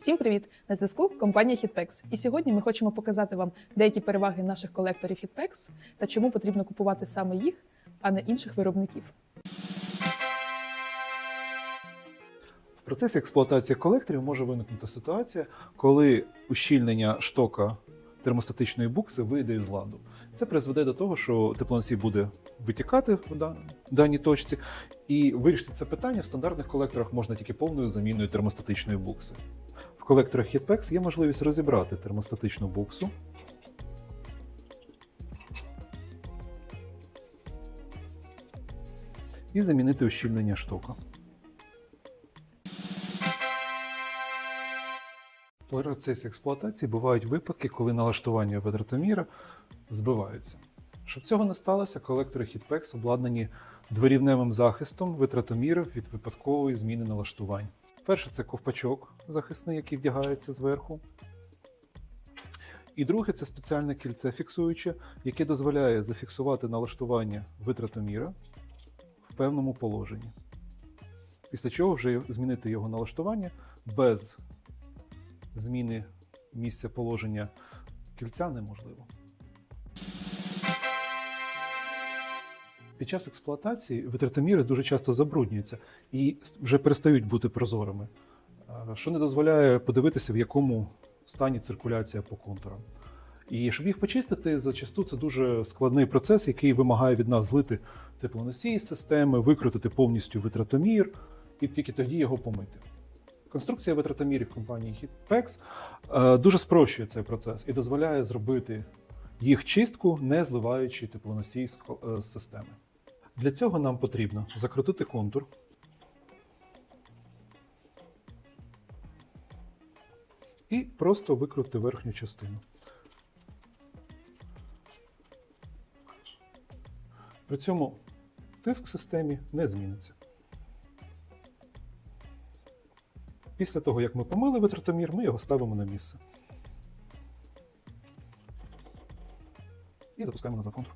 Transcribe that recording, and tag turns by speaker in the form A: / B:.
A: Всім привіт! На зв'язку компанія HitPEX. І сьогодні ми хочемо показати вам деякі переваги наших колекторів HitPEX та чому потрібно купувати саме їх, а не інших виробників.
B: В процесі експлуатації колекторів може виникнути ситуація, коли ущільнення штока термостатичної букси вийде із ладу. Це призведе до того, що теплоносій буде витікати в даній точці, і вирішити це питання в стандартних колекторах можна тільки повною заміною термостатичної букси. В колекторах HeatPax є можливість розібрати термостатичну буксу. І замінити ущільнення штока. В процесі експлуатації бувають випадки, коли налаштування витратоміра збиваються. Щоб цього не сталося, колектори HeatPax обладнані дворівневим захистом витратомірів від випадкової зміни налаштувань. Перше це ковпачок захисний, який вдягається зверху. І друге це спеціальне кільце фіксуюче, яке дозволяє зафіксувати налаштування витратоміра в певному положенні. Після чого вже змінити його налаштування без зміни місця положення кільця неможливо. Під час експлуатації витратоміри дуже часто забруднюються і вже перестають бути прозорими, е, що не дозволяє подивитися, в якому стані циркуляція по контурам. І щоб їх почистити, зачасту це дуже складний процес, який вимагає від нас злити теплоносій системи, викрутити повністю витратомір і тільки тоді його помити. Конструкція витратомірів компанії HeatPax е, дуже спрощує цей процес і дозволяє зробити їх чистку, не зливаючи теплоносій е, з системи. Для цього нам потрібно закрутити контур. І просто викрутити верхню частину. При цьому тиск в системі не зміниться. Після того, як ми помили витратомір, ми його ставимо на місце. І запускаємо назад контур.